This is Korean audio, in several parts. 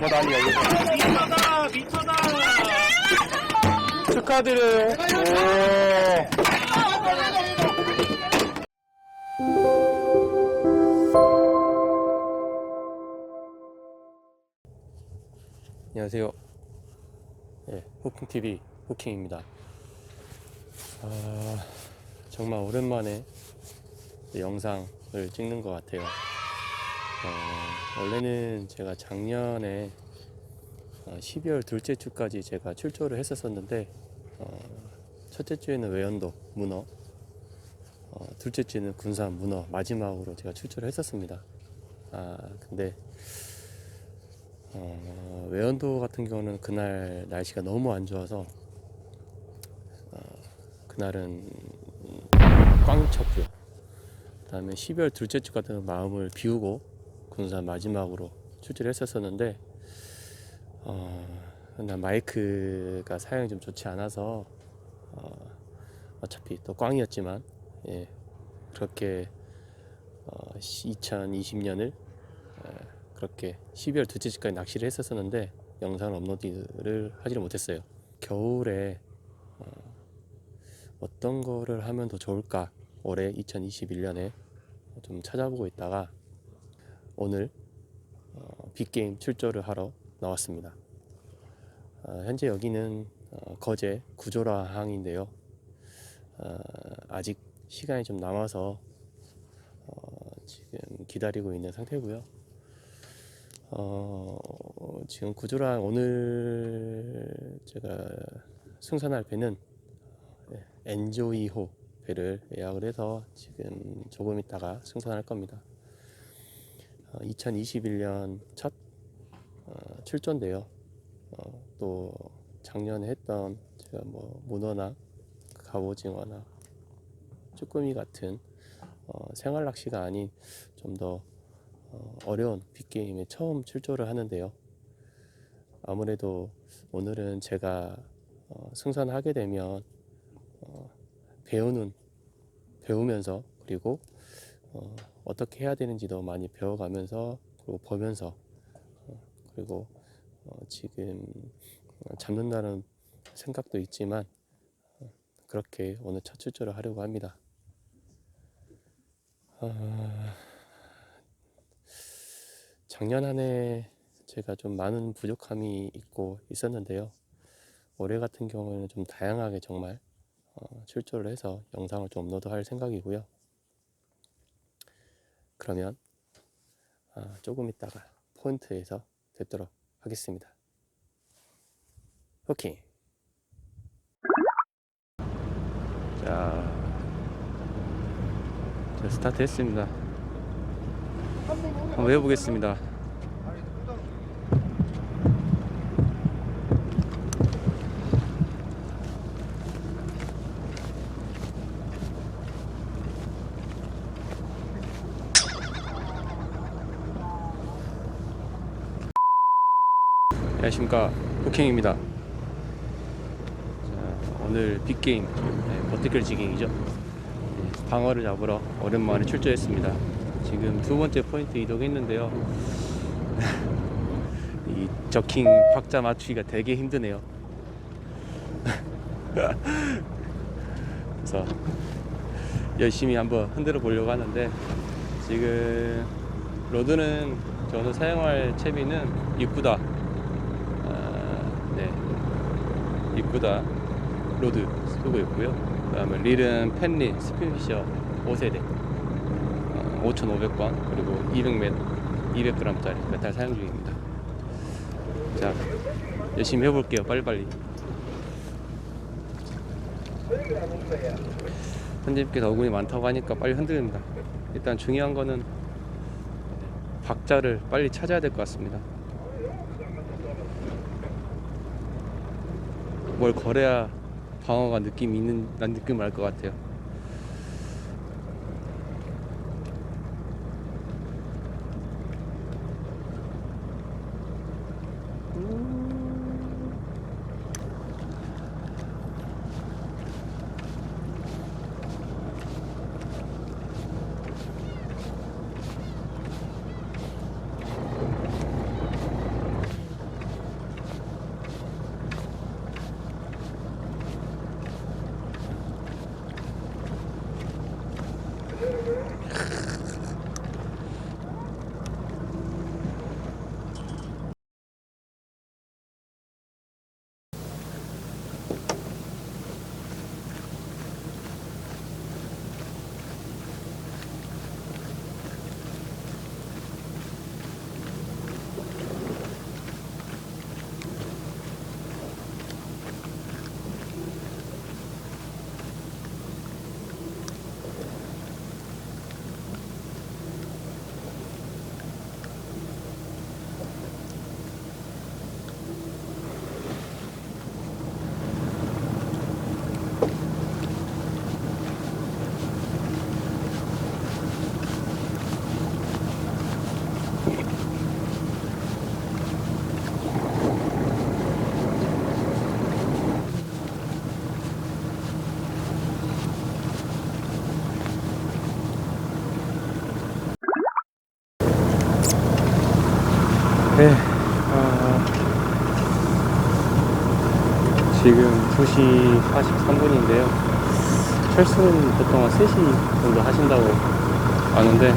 더 난리 여기서. 미쳐다 미쳐다 축하드려요. 오. 안녕하세요. 예, 후킹TV 후킹입니다. 아, 정말 오랜만에 영상을 찍는 것 같아요. 어, 원래는 제가 작년에 어, 12월 둘째 주까지 제가 출조를 했었었는데 어, 첫째 주에는 외연도 문어 어, 둘째 주에는 군산 문어 마지막으로 제가 출조를 했었습니다. 아 근데 어, 외연도 같은 경우는 그날 날씨가 너무 안 좋아서 어, 그날은 꽝 쳤고요. 그 다음에 12월 둘째 주 같은 마음을 비우고 군산 마지막으로 출조를 했었었는데 어, 나 마이크가 사용이 좀 좋지 않아서 어, 어차피 또 꽝이었지만 예, 그렇게 어, 2020년을 그렇게 12월 둘째 주까지 낚시를 했었었는데 영상 업로드를 하지를 못했어요. 겨울에 어, 어떤 거를 하면 더 좋을까 올해 2021년에 좀 찾아보고 있다가 오늘 어, 빅게임 출조를 하러 나왔습니다. 어, 현재 여기는 어, 거제 구조라 항인데요. 어, 아직 시간이 좀 남아서 어, 지금 기다리고 있는 상태고요. 어, 지금 구조라 오늘 제가 승선할 배는 예, 엔조이호 배를 예약을 해서 지금 조금 있다가 승선할 겁니다. 2021년 첫 어, 출조인데요. 어, 또 작년에 했던 제가 뭐 문어나 갑오징어나 쭈꾸미 같은 어, 생활 낚시가 아닌 좀더 어, 어려운 빅게임에 처음 출조를 하는데요. 아무래도 오늘은 제가 어, 승선하게 되면 어, 배우는 배우면서 그리고 어, 어떻게 해야 되는지도 많이 배워가면서 그리고 보면서 어, 그리고 어, 지금 어, 잡는다는 생각도 있지만 어, 그렇게 오늘 첫 출조를 하려고 합니다. 아, 작년 한 해 제가 좀 많은 부족함이 있고 있었는데요. 올해 같은 경우에는 좀 다양하게 정말 어, 출조를 해서 영상을 좀 업로드할 생각이고요. 그러면 아, 조금 있다가 포인트에서 뵙도록 하겠습니다. 오케이. 자, 자 스타트 했습니다. 한번 해보겠습니다. 안녕하십니까 후킹입니다. 자, 오늘 빅게임 네, 버티컬 지깅이죠. 네, 방어를 잡으러 오랜만에 출조했습니다. 지금 두 번째 포인트 이동했는데요. 이 저킹 박자 맞추기가 되게 힘드네요. 그래서 열심히 한번 흔들어 보려고 하는데 지금 로드는 저는 사용할 채비는 이쁘다. 아, 네, 이쁘다 로드 쓰고 있고요. 그다음에 릴은 펜리 스피피셔 5세대 어, 5,500번 그리고 200m 200g짜리 메탈 사용 중입니다. 자 열심히 해볼게요. 빨리빨리. 현재님께서 어군이 많다고 하니까 빨리 흔들립니다. 일단 중요한 거는 박자를 빨리 찾아야 될 것 같습니다. 뭘 걸어야 방어가 느낌 있는 난 느낌을 알 것 같아요. 2시 43분인데요. 철수는 보통 한 3시 정도 하신다고 아는데,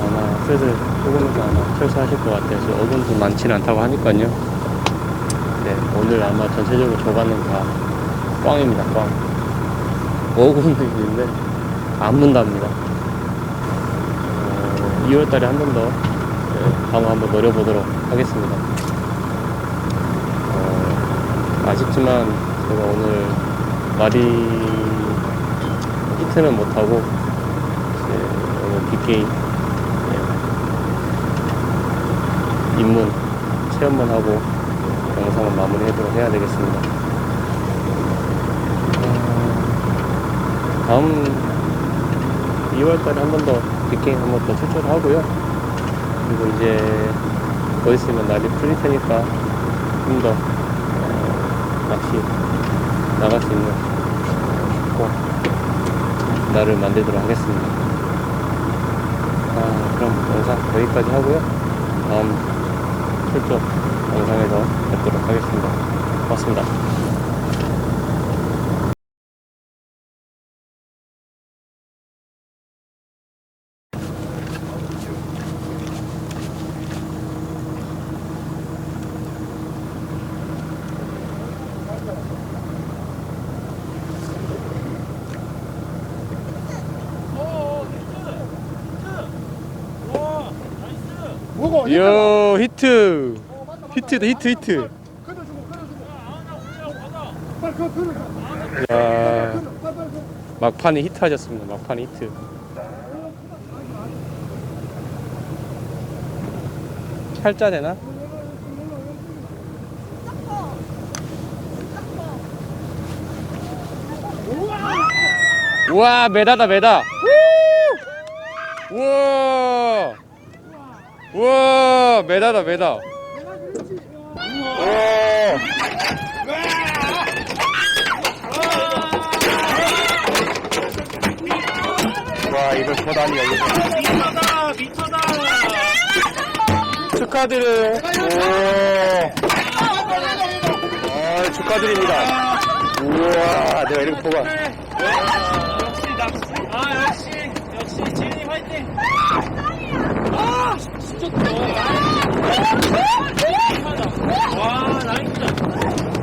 아마 슬슬 조금은 아마 철수하실 것 같아요. 지금 어근도 많지는 않다고 하니까요. 네, 오늘 아마 전체적으로 조가는 다 꽝입니다, 꽝. 어근도 있는데, 안 문답니다. 어, 2월달에 한 번더 네, 방어 한번 노려보도록 하겠습니다. 어, 아쉽지만 제가 오늘 말이 히트는 못하고 오늘 빅게임 예, 입문 체험만 하고 영상을 마무리하도록 해야 되겠습니다. 어, 다음 2월달에 한 번 더 빅게임 한 번 더 출조를 하고요. 그리고 이제 더 있으면 날이 풀릴 테니까 좀더 어, 낚시 나갈 수 있는 꼭 날을 만들도록 하겠습니다. 아, 그럼 영상 여기까지 하고요. 다음 출조 영상에서 뵙도록 하겠습니다. 고맙습니다. 뭐고? 이야 히트 히트다 히트 히트 들어줘. 야 빨리. 막판에 히트하셨습니다 막판에 히트 팔자 되나? 우와 메다다 메다 우와 우와 메다다 메다. 와 이거 보다니 여기서 미쳐다. 미쳐다 축하드려요. 아, 축하드립니다. 우와 내가 이렇게 뽑아. 역시 낚시 아 역시 역시 지은이 화이팅. 아! 진짜 크다. 아, 와, 나이스.